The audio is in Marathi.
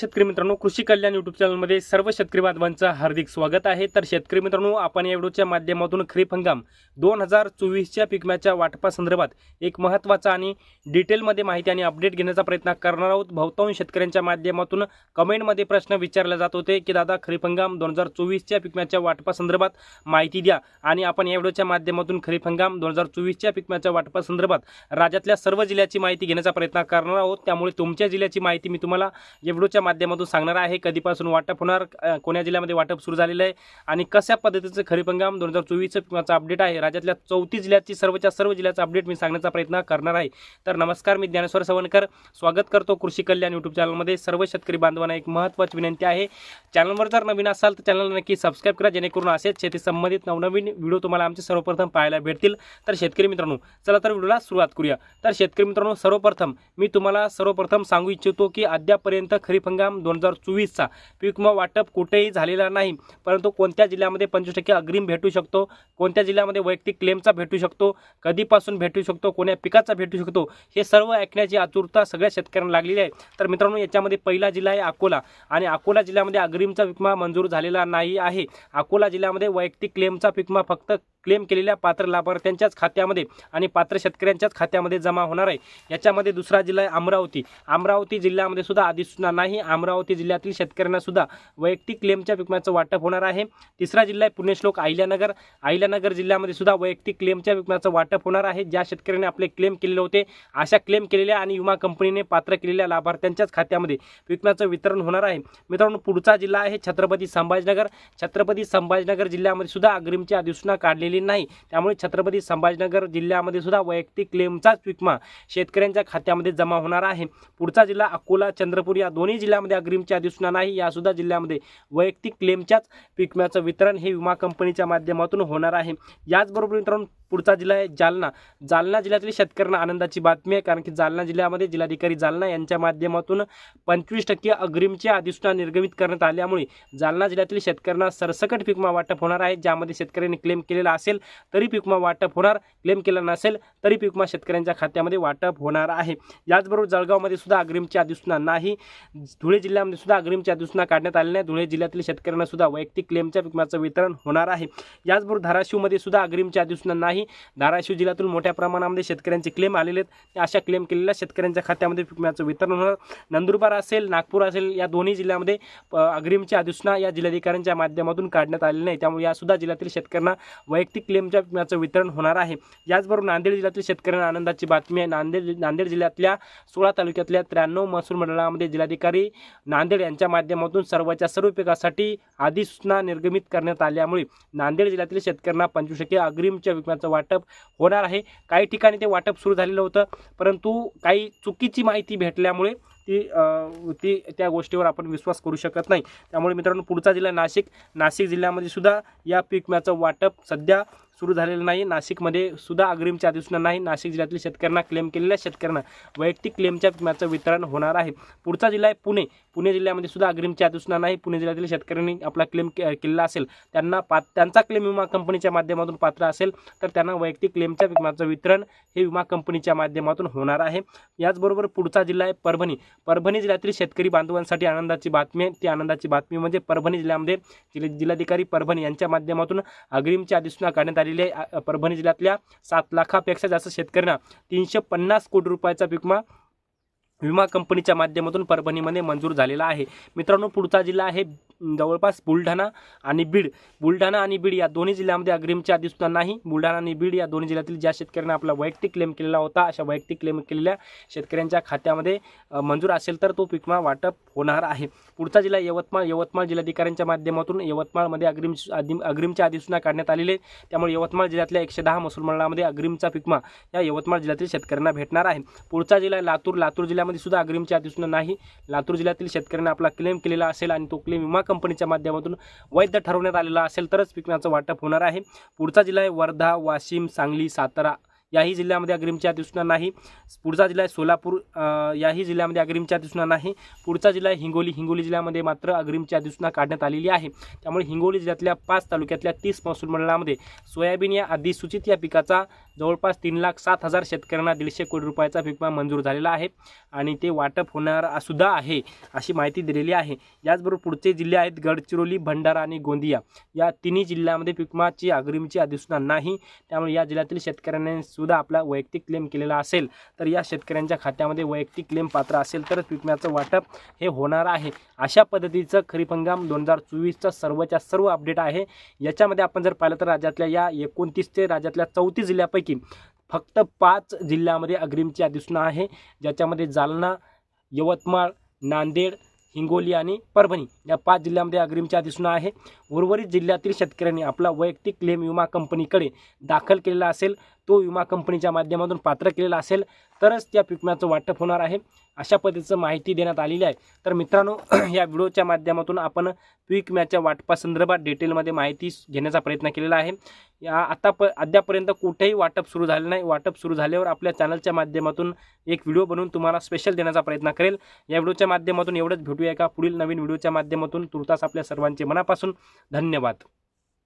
शेतकरी मित्रांनो कृषी कल्याण युट्यूब चॅनलमध्ये सर्व शेतकरी बांधवांचं हार्दिक स्वागत आहे. तर शेतकरी मित्रांनो आपण या व्हिडिओच्या माध्यमातून खरीप हंगाम दोन हजार चोवीसच्या पिकम्याच्या वाटपासंदर्भात एक महत्त्वाचा आणि डिटेलमध्ये माहिती आणि अपडेट घेण्याचा प्रयत्न करणार आहोत. बहुतांश शेतकऱ्यांच्या माध्यमातून कमेंटमध्ये प्रश्न विचारले जात होते की दादा खरीप हंगाम दोन हजार चोवीसच्या पिकम्याच्या वाटपासंदर्भात माहिती द्या. आणि आपण या व्हिडिओच्या माध्यमातून खरीप हंगाम दोन हजार चोवीसच्या पिकम्याच्या वाटपासंदर्भात राज्यातल्या सर्व जिल्ह्याची माहिती घेण्याचा प्रयत्न करणार आहोत. त्यामुळे तुमच्या जिल्ह्याची माहिती मी तुम्हाला या व्हिडिओच्या माध्यमातून सांगणार आहे. कधीपासून वाटप होणार? कोण्या जिल्ह्यामध्ये वाटप सुरू झालेलं आहे? आणि कशा पद्धतीचं खरीप हंगाम दोन हजार चोवीसचं पिकाचं अपडेट आहे? राज्यातल्या चौतीस जिल्ह्याची सर्वच्या सर्व जिल्ह्याचा अपडेट मी सांगण्याचा प्रयत्न करणार आहे. तर नमस्कार मी ज्ञानेश्वर सवणकर स्वागत करतो कृषी कल्याण यूट्यूब चॅनलमध्ये सर्व शेतकरी बांधवांना एक महत्त्वाची विनंती आहे. चॅनलवर जर नवीन असाल तर चॅनल नक्की सबस्क्राईब करा जेणेकरून असेच शेती संबंधित नवनवीन व्हिडिओ तुम्हाला आमचे सर्वप्रथम पाहायला भेटतील. तर शेतकरी मित्रांनो चला तर व्हिडिओला सुरुवात करूया. तर शेतकरी मित्रांनो सर्वप्रथम मी तुम्हाला सर्वप्रथम सांगू इच्छितो की अद्यापर्यंत खरीप हंगाम दोन हजार चोवीसचा. पीक विमा वाटप कुठेही झालेला नाही परंतु कोणत्या जिल्ह्यामध्ये पंचवीस टक्के अग्रिम भेटू शकतो कोणत्या जिल्ह्यामध्ये वैयक्तिक क्लेमचा भेटू शकतो कधीपासून भेटू शकतो कोण्या पिकाचा भेटू शकतो हे सर्व ऐकण्याची आतुरता सगळ्या शेतकऱ्यांना लागलेली आहे. तर मित्रांनो याच्यामध्ये पहिला जिल्हा आहे अकोला आणि अकोला जिल्ह्यामध्ये अग्रिमचा विमा मंजूर झालेला नाही आहे. अकोला जिल्ह्यामध्ये वैयक्तिक क्लेमचा विमा फक्त क्लेम केलेल्या पात्र लाभार्थ्यांच्याच खात्यामध्ये आणि पात्र शेतकऱ्यांच्याच खात्यामध्ये जमा होणार आहे. याच्यामध्ये दुसरा जिल्हा आहे अमरावती. अमरावती जिल्ह्यामध्ये सुद्धा अधिसूचना नाही अमरावती जिल्ह्यातील शेतकऱ्यांना सुद्धा वैयक्तिक क्लेमच्या विकम्याचं वाटप होणार आहे. तिसरा जिल्हा आहे पुण्यश्लोक अहिल्यानगर. अहिल्यानगर जिल्ह्यामध्ये सुद्धा वैयक्तिक क्लेमच्या विकम्याचं वाटप होणार आहे. ज्या शेतकऱ्यांनी आपले क्लेम केलेले होते अशा क्लेम केलेल्या आणि विमा कंपनीने पात्र केलेल्या लाभार्थ्यांच्याच खात्यामध्ये विकम्याचं वितरण होणार आहे. मित्रांनो पुढचा जिल्हा आहे छत्रपती संभाजीनगर. छत्रपती संभाजीनगर जिल्ह्यामध्ये सुद्धा अग्रिमची अधिसूचना काढलेली नाही. त्यामुळे छत्रपती संभाजीनगर जिल्ह्यामध्ये सुद्धा वैयक्तिक क्लेमचाच विमा शेतकऱ्यांच्या खात्यामध्ये जमा होणार आहे. पुढचा जिल्हा अकोला चंद्रपूर या दोन्ही जिल्ह्यामध्ये अग्रिमच्या दिसून नाही या सुद्धा जिल्ह्यामध्ये वैयक्तिक क्लेमच्याच विम्याचं वितरण हे विमा कंपनीच्या माध्यमातून होणार आहे. याचबरोबर मित्रांनो पुढचा जिल्हा आहे जालना. जालना जिल्ह्यातील शेतकऱ्यांना आनंदाची बातमी आहे कारण की जालना जिल्ह्यामध्ये जिल्हाधिकारी जालना यांच्या माध्यमातून पंचवीस टक्के अग्रिमची अधिसूचना निर्गमित करण्यात आल्यामुळे जालना जिल्ह्यातील शेतकऱ्यांना सरसकट पिकमा वाटप होणार आहे. ज्यामध्ये शेतकऱ्यांनी क्लेम केलेला असेल तरी पिकमा वाटप होणार. क्लेम केला नसेल तरी पिकमा शेतकऱ्यांच्या खात्यामध्ये वाटप होणार आहे. याचबरोबर जळगावमध्ये सुद्धा अग्रिमची अधिसूचना नाही. धुळे जिल्ह्यामध्ये सुद्धा अग्रिमची अधिसूचना काढण्यात आली नाही. धुळे जिल्ह्यातील शेतकऱ्यांना सुद्धा वैयक्तिक क्लेमच्या पिकमाचं वितरण होणार आहे. याचबरोबर धाराशिवमध्ये सुद्धा अग्रिमची अधिसूचना नाही. धाराशिव जिल्ह्यातून मोठ्या प्रमाणामध्ये शेतकऱ्यांचे क्लेम आलेले आहेत. अशा क्लेम केलेल्या शेतकऱ्यांच्या खात्यामध्ये पिकम्याचं वितरण होणार. नंदुरबार असेल नागपूर असेल या दोन्ही जिल्ह्यामध्ये अग्रिमची अधिसूचना या जिल्हाधिकाऱ्यांच्या माध्यमातून काढण्यात आलेली नाही. त्यामुळे यासुद्धा जिल्ह्यातील शेतकऱ्यांना वैयक्तिक क्लेमच्या विम्याचं वितरण होणार आहे. याचबरोबर नांदेड जिल्ह्यातील शेतकऱ्यांना आनंदाची बातमी आहे. नांदेड नांदेड जिल्ह्यातल्या सोळा तालुक्यातल्या त्र्याण्णव महसूल मंडळामध्ये जिल्हाधिकारी नांदेड यांच्या माध्यमातून सर्वच्या सर्व पिकासाठी अधिसूचना निर्गमित करण्यात आल्यामुळे नांदेड जिल्ह्यातील शेतकऱ्यांना पंचवीस टक्के अग्रिमच्या विम्याचं वाटप होणार आहे. काही ठिकाणी ते वाटप सुरू झालेलं होतं परंतु काही चुकीची माहिती भेटल्यामुळे ती ती त्या गोष्टीवर आपण विश्वास करू शकत नाही. त्यामुळे मित्रांनो पुढचा जिल्हा नाशिक. नाशिक जिल्ह्यामध्ये सुद्धा या पीक विम्याचं वाटप सध्या सुरू झालेलं नाही. नाशिकमध्ये सुद्धा अग्रिमच्या अधिसूचना नाही. नाशिक जिल्ह्यातील शेतकऱ्यांना क्लेम केलेल्या शेतकऱ्यांना वैयक्तिक क्लेमच्या विम्याचं वितरण होणार आहे. पुढचा जिल्हा आहे पुणे. पुणे जिल्ह्यामध्ये सुद्धा अग्रिमची अधिसूचना नाही. पुणे जिल्ह्यातील शेतकऱ्यांनी आपला क्लेम केलेला असेल. त्यांना पा त्यांचा क्लेम विमा कंपनीच्या माध्यमातून पात्र असेल तर त्यांना वैयक्तिक क्लेमच्या विम्याचं वितरण हे विमा कंपनीच्या माध्यमातून होणार आहे. याचबरोबर पुढचा जिल्हा आहे परभणी. परभणी जिल्ह्यातील शेतकरी बांधवांसाठी आनंदाची बातमी आहे. ती आनंदाची बातमी म्हणजे परभणी जिल्ह्यामध्ये जिल्हाधिकारी परभणी यांच्या माध्यमातून अग्रिमची अधिसूचना काढण्यात आलेली आहे. परभणी जिल्ह्यातल्या सात लाखापेक्षा जास्त शेतकऱ्यांना तीनशे पन्नास कोटी रुपयाचा विमा विमा कंपनीच्या माध्यमातून परभणीमध्ये मंजूर झालेला आहे. मित्रांनो पुढचा जिल्हा आहे जवळपास बुलढाणा आणि बीड. बुलढाणा आणि बीड या दोन्ही जिल्ह्यामध्ये अग्रिमची सुद्धा नाही. बुलढाणा आणि बीड या दोन्ही जिल्ह्यातील ज्या शेतकऱ्यांना आपला वैयक्तिक क्लेम केलेला होता अशा वैयक्तिक क्लेम केलेल्या शेतकऱ्यांच्या खात्यामध्ये मंजूर असेल तर तो पिकमा वाटप होणार आहे. पुढचा जिल्हा यवतमाळ. यवतमाळ जिल्हाधिकाऱ्यांच्या माध्यमातून यवतमाळमध्ये अग्रिम अग्रिमच्या अग्रिमची अधिसूचना काढण्यात आलेले आहे त्यामुळे यवतमाळ जिल्ह्यातल्या एकशे दहा महसूल मंडळामध्ये अग्रिमचा पिकमा या यवतमाळ जिल्ह्यातील शेतकऱ्यांना भेटणार आहे. पुढचा जिल्हा लातूर. लातूर जिल्ह्यामध्ये सुद्धा अग्रिमची अधिसूचना नाही. लातूर जिल्ह्यातील शेतकऱ्यांना आपला क्लेम केलेला असेल आणि तो क्लेम विमा कंपनीच्या माध्यमातून वैध ठरवण्यात आलेला असेल तरच पिकांचं वाटप होणार आहे. पुढचा जिल्हा आहे वर्धा वाशिम सांगली सातारा. याही जिल्ह्यामध्ये अग्रिमच्या दिसणार नाही. पुढचा जिल्हा आहे सोलापूर याही जिल्ह्यामध्ये अग्रिमच्या दिसणार नाही. पुढचा जिल्हा आहे हिंगोली. हिंगोली जिल्ह्यामध्ये मात्र अग्रिमच्या अधिसूचना काढण्यात आलेली आहे. त्यामुळे हिंगोली जिल्ह्यातल्या पाच तालुक्यातल्या तीस महसूल मंडळामध्ये सोयाबीन या अधिसूचित या पिकाचा जवळपास तीन लाख सात हजार शेतकऱ्यांना दीडशे कोटी रुपयाचा पीक विमा मंजूर झालेला आहे आणि ते वाटप होणार सुद्धा आहे अशी माहिती दिलेली आहे. याचबरोबर पुढचे जिल्हे आहेत गडचिरोली भंडारा आणि गोंदिया. या तिन्ही जिल्ह्यामध्ये पिकमाची अग्रिमची अधिसूचना नाही. त्यामुळे या जिल्ह्यातील शेतकऱ्यांनी सुद्धा आपला वैयक्तिक क्लेम केलेला असेल. तर या शेतकऱ्यांच्या खात्यामध्ये वैयक्तिक क्लेम पात्र असेल तरच पीक विम्याचं वाटप हे होणार आहे. अशा पद्धतीचं खरीप हंगाम दोन हजार चोवीसचा सर्वच्या सर्व अपडेट आहे. याच्यामध्ये आपण जर पाहिलं तर राज्यातल्या या एकोणतीस ते राज्यातल्या चौतीस जिल्ह्यापैकी फक्त पाच जिल्ह्यामध्ये अग्रिमची अधिसूचना आहे ज्याच्यामध्ये जालना यवतमाळ नांदेड हिंगोली आणि परभणी या पाच जिल्ह्यामध्ये अग्रिमची अधिसूचना आहे. उर्वरित जिल्ह्यातील शेतकऱ्यांनी आपला वैयक्तिक क्लेम विमा कंपनीकडे दाखल केलेला असेल. तो विमा कंपनीच्या माध्यमातून पात्र केलेला असेल तरच त्या पीक विम्याचं वाटप होणार आहे. अशा पद्धतीचं माहिती देण्यात आलेली आहे. तर मित्रांनो या व्हिडिओच्या माध्यमातून आपण पीक विम्याच्या वाटपासंदर्भात डिटेलमध्ये माहिती घेण्याचा प्रयत्न केलेला आहे. या आता प अद्यापर्यंत कुठेही वाटप सुरू झाले नाही. वाटप सुरू झाल्यावर आपल्या चॅनलच्या माध्यमातून एक व्हिडिओ बनवून तुम्हाला स्पेशल देण्याचा प्रयत्न करेल. या व्हिडिओच्या माध्यमातून एवढंच भेटूया का पुढील नवीन व्हिडिओच्या माध्यमातून. तुर्तास आपल्या सर्वांचे मनापासून धन्यवाद.